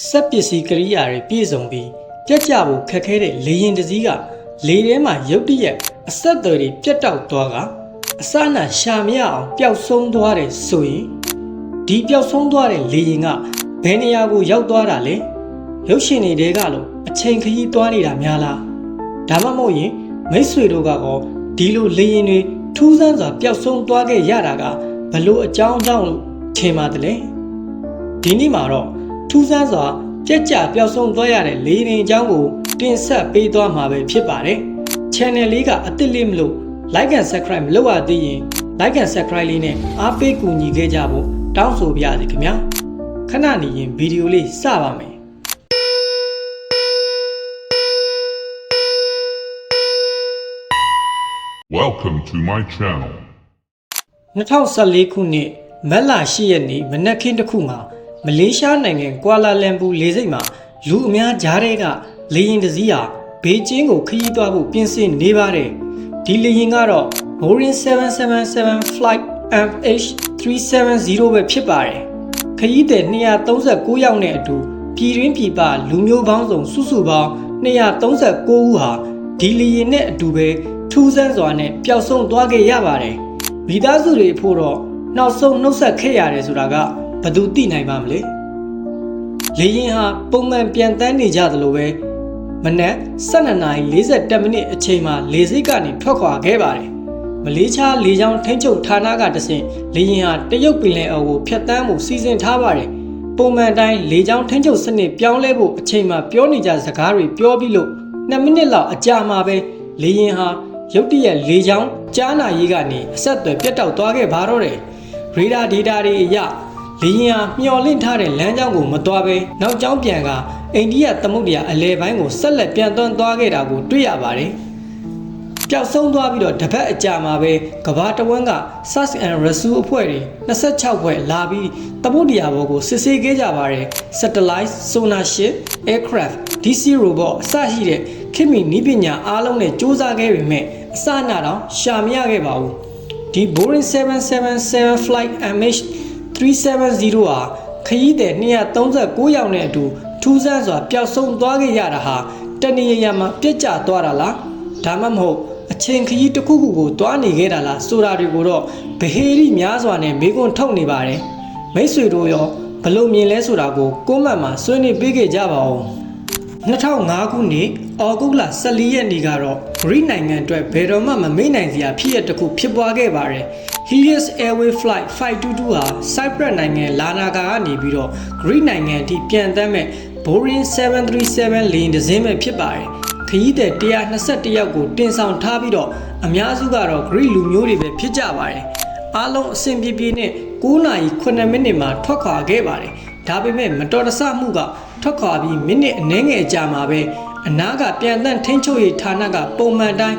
စက်ပစ္စည်းကိရိယာတွေပြည့်စုံပြီးပြက်ကြဖို့ခက်ခဲတဲ့လေရင်တစ်စီးကလေထဲမှာရုတ်တရက်အဆက်အသွယ်တွေပြတ်တောက်သွားကအစနာရှာမရအောင်ပျောက်ဆုံးသွားတယ်ဆိုရင်ဒီပျောက်ဆုံးသွားတဲ့လေရင်ကဘယ်နေရာကိုရောက်သွားတာလဲရုပ်ရှင်တွေကလို့အချိန်ခရီးသွားနေတာများလားဒါမှမဟုတ်ရင်မိတ်ဆွေတို့ကကောဒီလိုလေရင်တွေထူးဆန်းစွာပျောက်ဆုံးသွားခဲ့ရတာကဘလို့အကြောင်းကြောင့်လို့ထင်ပါတယ်လေဒီနေ့မှာတော့ ထူးဆန်းစွာကြက်ကြပျောက်ဆုံးသွားရတဲ့လေရင်အကြောင်းကိုတင်ဆက်ပေးသွားမှာပဲဖြစ်ပါတယ်။ Channel လေးကအစ်စ်လေးမလို့ Like and Subscribe မလုပ်ရသေးရင် Like and Subscribe လေးနဲ့အားပေးကူညီခဲ့ကြဖို့တောင်းဆိုပါရစေခင်ဗျာ။ခဏနေရင်ဗီဒီယိုလေးစပါမယ်။ Welcome to my channel. 2014ခုနှစ်မတ်လ10ရက်နေ့မနက်ခင်းတစ်ခုမှာ မလေးရှားနိုင်ငံကွာလာလမ်ပူလေဆိပ်မှာလူအများကြားထဲကလေယာဉ်တစ်စီးဟာဘေကျင်းကိုခရီးသွားဖို့ပြင်ဆင်နေပါတယ်ဒီလေယာဉ်ကတော့ Boeing 777 Flight MH370 ပဲဖြစ်ပါတယ်ခရီးသည်239ယောက်နဲ့အတူပြည်တွင်းပြည်ပလူမျိုးပေါင်းစုံစုစုပေါင်း239ဦးဟာဒီလေယာဉ်နဲ့အတူပဲထူးဆန်းစွာနဲ့ပျောက်ဆုံးသွားခဲ့ရပါတယ်မိသားစုတွေဖို့တော့နောက်ဆုံးနှုတ်ဆက်ခဲ့ရတယ်ဆိုတာက ဘယ်သူသိနိုင်ပါမလဲလေရင်ဟာပုံမှန်ပြန်တန်းနေကြသလိုပဲမနက်12:42မိနစ်အချိန်မှာလေဆိပ်ကနေထွက်ခွာခဲ့ပါတယ်မလေးရှားလေကြောင်းထိန်းချုပ်ဌာနကတဆင့်လေရင်ဟာတရုတ်ပင်လယ်အော်ကိုဖျက်ဆီးမှုစီစဉ်ထားပါတယ်ပုံမှန်တိုင်းလေကြောင်းထိန်းချုပ်စနစ်ပြောင်းလဲဖို့အချိန်မှပြောနေကြစကားတွေပြောပြီးလို့2မိနစ်လောက်အကြာမှာပဲလေရင်ဟာရုတ်တရက်လေကြောင်းကြားနာရေးကနေအဆက်အသွယ်ပြတ်တောက်သွားခဲ့ပါတော့တယ်ရေဒါဒေတာတွေအရ လေရင်ဟာမျောလင့်ထားတဲ့လမ်းကြောင်းကိုမသွားဘဲနောက်ကျောင်းပြန်ကအိန္ဒိယသမုဒ္ဒရာအလဲပိုင်းကိုဆက်လက်ပြန်သွန်းသွားခဲ့တာကိုတွေ့ရပါတယ်ပျောက်ဆုံးသွားပြီးတော့တစ်ပတ်အကြာမှာပဲကဘာတဝန်းက Search and Rescue အဖွဲ့တွေ26ဖွဲ့လာပြီးသမုဒ္ဒရာဘော်ကိုစစ်ဆေးခဲ့ကြပါတယ် Satellite, Sonar Ship, Aircraft, DC Robot အစရှိတဲ့ခေတ်မီနည်းပညာအားလုံးနဲ့စူးစမ်းခဲ့ပေမဲ့အစအနတော့ရှာမရခဲ့ပါဘူးဒီ Boeing 777 Flight MH370 ဟာခရီးသည်239ယောက်နဲ့အတူထူးဆန်းစွာပျောက်ဆုံးသွားခဲ့ရတာဟာတဏီရရမှာပြက်ကျသွားတာလားဒါမှမဟုတ်အချိန်ခရီးတစ်ခုခုကိုတွားနေခဲ့တာလားဆိုတာတွေကိုတော့ဗဟေရီများစွာနဲ့မေးခွန်းထုတ်နေပါတယ်မိတ်ဆွေတို့ရောဘလို့မြင်လဲဆိုတာကိုကွန်မန့်မှာဆွေးနွေးပေးခဲ့ကြပါဦး2005ခုနှစ် ဩဂုတ်လ14ရက်နေ့ကတော့ဂရိနိုင်ငံအတွက်ဘယ်တော့မှမမေ့နိုင်စရာဖြစ်ရတစ်ခုဖြစ်ပွားခဲ့ပါတယ်။ Helios Airway Flight 522ဟာ Cyprus နိုင်ငံလာနာကာကနေပြီးတော့ဂရိနိုင်ငံအထိပြန်တမ်းမဲ့ Boeing 737လေယာဉ်တစ်စင်းပဲဖြစ်ပါတယ်။ခရီးသည်121ယောက်ကိုတင်ဆောင်ထားပြီးတော့အများစုကတော့ဂရိလူမျိုးတွေပဲဖြစ်ကြပါတယ်။အားလုံးအဆင်ပြေပြေနဲ့9နာရီ9မိနစ်မှာထွက်ခွာခဲ့ပါတယ်။ဒါပေမဲ့မတော်တဆမှုကထွက်ခွာပြီးမိနစ်အနည်းငယ်ကြာမှာပဲ အနားကပြန်တန့်ထိန်းချုပ်ရေးဌာနကပုံမှန်တိုင်း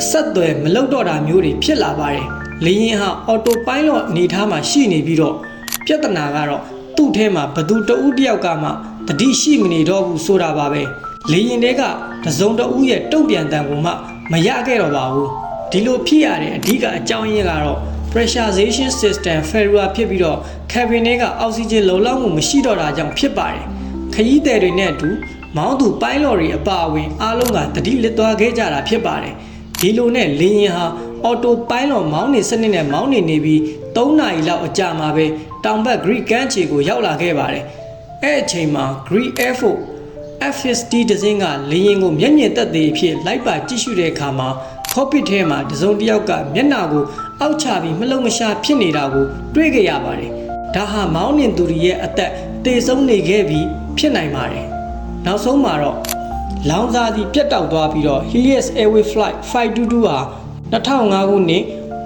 အဆက်အသွယ်မလုပ်တော့တာမျိုးတွေဖြစ်လာပါတယ်။လေယာဉ်ဟာအော်တိုပိုင်းလော့အနေထားမှာရှိနေပြီးတော့ပြဿနာကတော့သူ့ထဲမှာဘသူတဦးတယောက်ကမှတတိရှိမနေတော့ဘူးဆိုတာပါပဲ။လေယာဉ်တွေကတစုံတဦးရဲ့တုံ့ပြန်တန်ကိုမှမရခဲ့တော့ပါဘူး။ဒီလိုဖြစ်ရတဲ့အဓိကအကြောင်းရင်းကတော့ pressurization system failure ဖြစ်ပြီးတော့ cabin ထဲကအောက်ဆီဂျင်လုံလောက်မှုမရှိတော့တာကြောင့်ဖြစ်ပါတယ်။ခရီးသည်တွေနဲ့အတူ မောင်းသူပိုင်းလော်တွေအပါအဝင်အားလုံးကတတိလစ်သွားခဲ့ကြတာဖြစ်ပါတယ်။ဒီလိုနဲ့လေယာဉ်ဟာအော်တိုပိုင်းလော်မောင်းနေစနစ်နဲ့မောင်းနေနေပြီး3နာရီလောက်အကြာမှာပဲတောင်ဘက် Greek ကမ်းခြေကိုရောက်လာခဲ့ပါတယ်။အဲ့အချိန်မှာ Greek Air Force F50 ဒဇင်းကလေယာဉ်ကိုမျက်မြင်သက်သေအဖြစ်လိုက်ပါကြည့်ရှုတဲ့အခါမှာ cockpit ထဲမှာတစုံတစ်ယောက်ကမျက်နှာကိုအောက်ချပြီးမလုံမရှာဖြစ်နေတာကိုတွေ့ကြရပါတယ်။ဒါဟာမောင်းနှင်သူတွေရဲ့အသက်သေဆုံးနေခဲ့ပြီးဖြစ်နိုင်ပါတယ်။ နောက်ဆုံးမှာတော့လောင်စာစီပြတ်တောက်သွားပြီးတော့ Helios Airway Flight 522ဟာ2005ခုနှစ်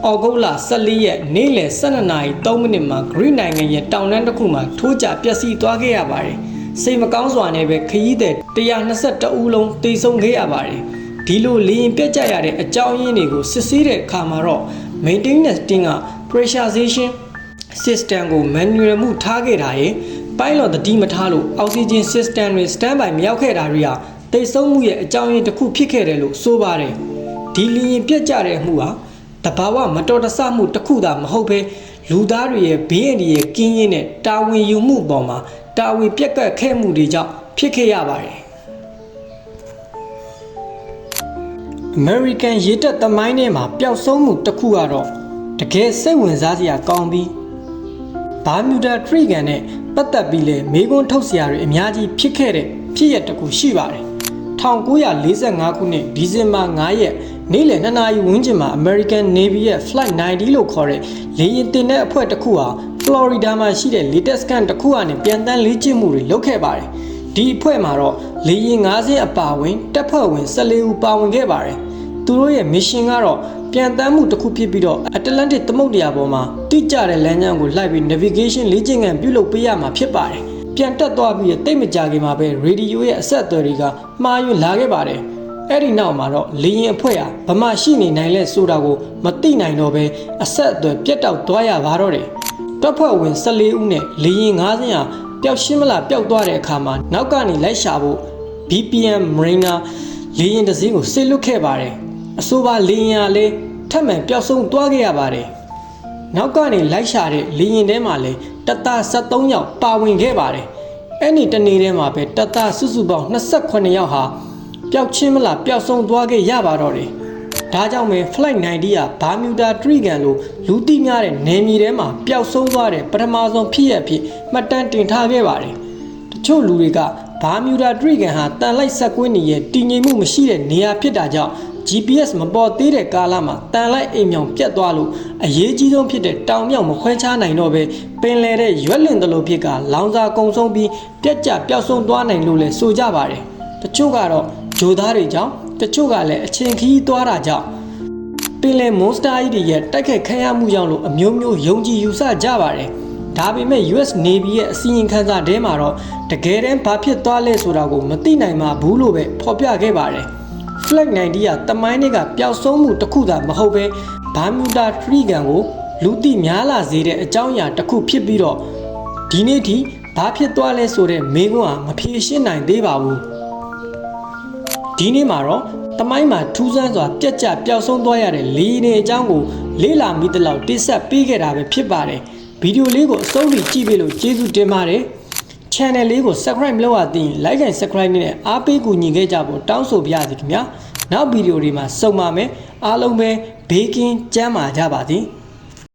ဩဂုတ်လ14ရက်နေ့လယ်12:03မိနစ်မှာဂရိနိုင်ငံရဲ့တောင်တန်းတစ်ခုမှာထိုးကျပျက်စီးသွားခဲ့ရပါတယ်။စိတ်မကောင်းစွာနဲ့ပဲခရီးသည်122ဦးလုံးတိတ်ဆုံးခဲ့ရပါတယ်။ဒီလိုလေရင်ပြတ်ကျရတဲ့အကြောင်းရင်းတွေကိုစစ်ဆေးတဲ့အခါမှာတော့ maintenance team က pressurization system ကို manual မှုထားခဲ့တာရဲ့ pilot တတိမထားလို့ oxygen system တွေ standby မရောက်ခဲ့တာတွေဟာတိတ်ဆုံးမှုရဲ့အကြောင်းရင်းတစ်ခုဖြစ်ခဲ့တယ်လို့ဆိုပါတယ်။ဒီလေရင်ပြတ်ကျတဲ့မှုဟာတဘာဝမတော်တဆမှုတစ်ခုသာမဟုတ်ဘဲလူသားတွေရဲ့ဘေးအန္တရာယ်ကင်းရင်းနဲ့တာဝန်ယူမှုပေါ်မှာတာဝေပြက်ကတ်ခဲ့မှုတွေကြောင့်ဖြစ်ခဲ့ရပါတယ်။ American ရေတပ်သမိုင်းထဲမှာပျောက်ဆုံးမှုတစ်ခုကတော့တကယ်စိတ်ဝင်စားစရာကောင်းပြီး ဘာမြူဒါထရီဂန်နဲ့ပတ်သက်ပြီးလဲမေကွန်းထုတ်စရာတွေအများကြီးဖြစ်ခဲ့တဲ့ဖြစ်ရပ်တစ်ခုရှိပါတယ်1945ခုနှစ်ဒီဇင်ဘာ9ရက်နေ့လယ်2နာရီဝန်းကျင်မှာ American Navy ရဲ့ Flight 90လို့ခေါ်တဲ့လေယာဉ်တင်တဲ့အဖွဲ့တစ်ခုဟာ Florida မှာရှိတဲ့ latest scan တစ်ခုကနေပြန်တန်းလေ့ကျင့်မှုတွေလုပ်ခဲ့ပါတယ်ဒီအဖွဲ့မှာတော့လေယာဉ်9စင်းအပါအဝင်တပ်ဖွဲ့ဝင်14ဦးပါဝင်ခဲ့ပါတယ် သူတို့ရဲ့ mission ကတော့ပြန်တမ်းမှုတစ်ခုဖြစ်ပြီးတော့ Atlantic သမုဒ္ဒရာပေါ်မှာတိကျတဲ့လမ်းကြောင်းကိုလိုက်ပြီး navigation လေ့ကျင့်ခန်းပြုလုပ်ပေးရမှာဖြစ်ပါတယ်။ပြန်တက်သွားပြီးတိတ်မကြခင်မှာပဲ radio ရဲ့အဆက်အသွယ်တွေကမှားယွင်းလာခဲ့ပါတယ်။အဲ့ဒီနောက်မှာတော့လေရင်အဖွဲ့ဟာဗမာရှိနေနိုင်လဲဆိုတာကိုမသိနိုင်တော့ပဲအဆက်အသွယ်ပြတ်တောက်သွားရပါတော့တယ်။တပ်ဖွဲ့ဝင်14ဦးနဲ့လေရင်9စင်းဟာပျောက်ရှင်းမလားပျောက်သွားတဲ့အခါမှာနောက်ကနေလိုက်ရှာဖို့ BPM Mariner လေရင်တစ်စင်းကိုစစ်လွတ်ခဲ့ပါတယ်။ အဆိုပါလေရင်ကလည်းထပ်မံပျောက်ဆုံးသွားခဲ့ရပါတယ်။နောက်ကနေလိုက်ရှာတဲ့လေရင်ထဲမှာလည်းတပ်သား73ယောက်ပါဝင်ခဲ့ပါတယ်။အဲ့ဒီတနေ့ထဲမှာပဲတပ်သားစုစုပေါင်း28ယောက်ဟာပျောက်ချင်းမလားပျောက်ဆုံးသွားခဲ့ရပါတော့တယ်။ဒါကြောင့်ပဲ Flight 90ကဘာမြူဒါထရီဂန်လိုလူသိများတဲ့နယ်မြေထဲမှာပျောက်ဆုံးသွားတဲ့ပထမဆုံးဖြစ်ရဖြစ်မှတ်တမ်းတင်ထားခဲ့ပါတယ်။တချို့လူတွေကဘာမြူဒါထရီဂန်ဟာတန်လိုက်ဆက်ကွင်းနေရဲ့တည်ငြိမ်မှုမရှိတဲ့နေရာဖြစ်တာကြောင့် GPS မပေါ်သေးတဲ့ကာလမှာတန်လိုက်အိမ်မြောင်ပြတ်သွားလို့အရေးကြီးဆုံးဖြစ်တဲ့တောင်မြောက်မခွဲခြားနိုင်တော့ပဲပင်လယ်တဲ့ရွက်လင်တလို့ဖြစ်ကလောင်စာကုံဆုံးပြီးပြက်ကျပျောက်ဆုံးသွားနိုင်လို့လဲဆိုကြပါတယ်တချို့ကတော့ဂျိုသားတွေကြောင့်တချို့ကလည်းအချင်းခီးသွားတာကြောင့်ပင်လယ်မွန်စတာကြီးတွေရဲ့တိုက်ခိုက်ခံရမှုကြောင့်လို့အမျိုးမျိုးယုံကြည်ယူဆကြပါတယ်ဒါပေမဲ့ US Navy ရဲ့အစီရင်ခံစာထဲမှာတော့တကယ်တမ်းဘာဖြစ်သွားလဲဆိုတာကိုမသိနိုင်မှာဘူးလို့ပဲဖော်ပြခဲ့ပါတယ်။ Flag 90ကတမိုင်းတွေကပျောက်ဆုံးမှုတစ်ခုသာမဟုတ်ပဲဘာမြူတာထရီဂန်ကိုလူသိများလာစေတဲ့အကြောင်းအရာတစ်ခုဖြစ်ပြီးတော့ဒီနေ့ထိဘာဖြစ်သွားလဲဆိုတဲ့မေးခွန်းဟာမဖြေရှင်းနိုင်သေးပါဘူး။ဒီနေ့မှာတော့တမိုင်းမှာထူးဆန်းစွာပြက်ကျပျောက်ဆုံးသွားရတဲ့လေနေအကြောင်းကိုလေ့လာမိသလောက်တိဆက်ပေးခဲ့တာပဲဖြစ်ပါတယ်။ဗီဒီယိုလေးကိုအဆုံးထိကြည့်ပေးလို့ကျေးဇူးတင်ပါတယ်။ channel လေးကို subscribe လုပ်ရသေးရင် like and subscribe နဲ့အားပေးကူညီခဲ့ကြဖို့တောင်းဆိုပါရစေခင်ဗျာနောက်ဗီဒီယိုတွေမှာစုံပါမယ်အားလုံးပဲဘေးကင်းကျန်းမာကြပါစေ။